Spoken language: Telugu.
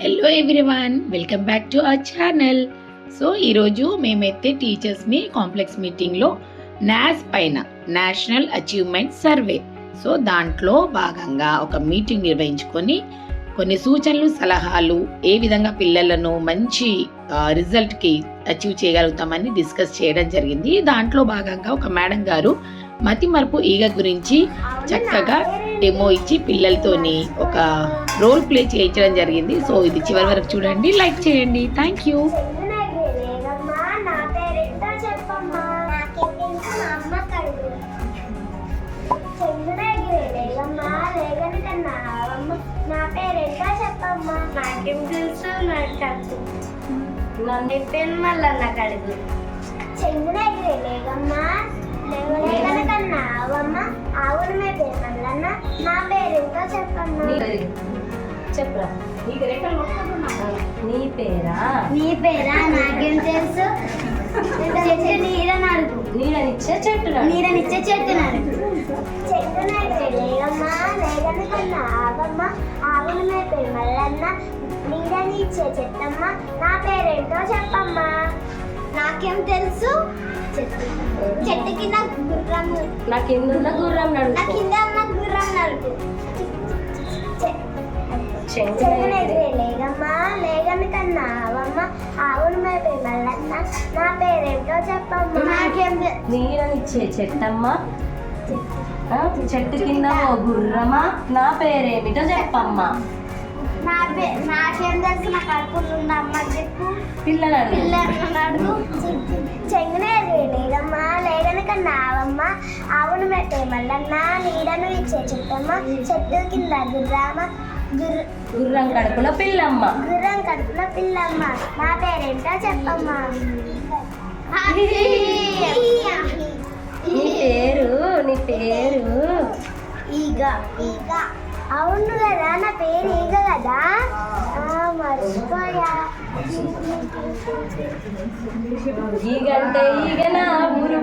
Hello everyone welcome back to our channel so ఈరోజు మేమైతే టీచర్స్ని కాంప్లెక్స్ మీటింగ్లో నాస్ పైన నేషనల్ అచీవ్మెంట్ సర్వే సో దాంట్లో భాగంగా ఒక మీటింగ్ నిర్వహించుకొని కొన్ని సూచనలు సలహాలు ఏ విధంగా పిల్లలను మంచి రిజల్ట్కి అచీవ్ చేయగలుగుతామని డిస్కస్ చేయడం జరిగింది. దాంట్లో భాగంగా ఒక మేడం గారు మతి మరుపు ఈగ గురించి చక్కగా డెమో ఇచ్చి పిల్లలతోని ఒక రోల్ ప్లే చేయించడం జరిగింది సో ఇది చివరి వరకు చూడండి లైక్ చేయండి థ్యాంక్ యూ నా పేరేంటో చెప్పమ్మా. నాకేం తెలుసు నాకు తెలుసు నన్ను చెప్పాను మళ్ళీ నాకు అడుగు చెంగునగిరేగమ్మా, లేగని కన్నావమ్మ, ఆవును అవమ్మా చెప్పరా? నీ పేరా? నీ పేరా? నాకేం తెలుసు? చెట్టు నీరని అడుగు నీడనిచ్చే చెట్టు నీరనిచ్చే చెట్టు చెట్టు లేగమ్మా లేగని కన్నా ఆవమ్మ ఆవులు మేపే మల్లన్న నీడని చెట్టమ్మ. నా పేరేంటో చెప్పమ్మా. నాకేం తెలుసు? చెట్టు. కింద గుర్రం. నా కింద గుర్రం నా నడుపు కింద ఉన్న గుర్రం చెంగున లేగమ్మా లేగని కన్నా ఆవమ్మ ఆవులు మేపే మల్లన్న నా పేరేంటో చెప్పమ్మా. నాకేం తె- నీడనిచ్చే చెట్టమ్మ. చెట్టు కింద ఓ గుర్రమా నా పేరేమిటో చెప్పమ్మా. నా పే నాకేం తెలుసు నా కడుపులు ఉన్న అమ్మ చెప్పు. పిల్లలు అడుగు. పిల్లలు చెంగునేది లేదమ్మా లేదని ఆవును పెట్టే మల్లన్న నీడను ఇచ్చే చెట్టమ్మ. చెట్టు కింద గుర్రామ గుర్ర కడుపులో పిల్లమ్మ. గుర్రం కడుపున పిల్లమ్మ. నా పేరేంటో చెప్పమ్మా. నీ పేరు నీ పేరు. ఈగ. ఈగ. అవును కదా నా పేరు ఈగ కదా? మర్చిపోయా. ఈగంటే ఈగనా ఊరు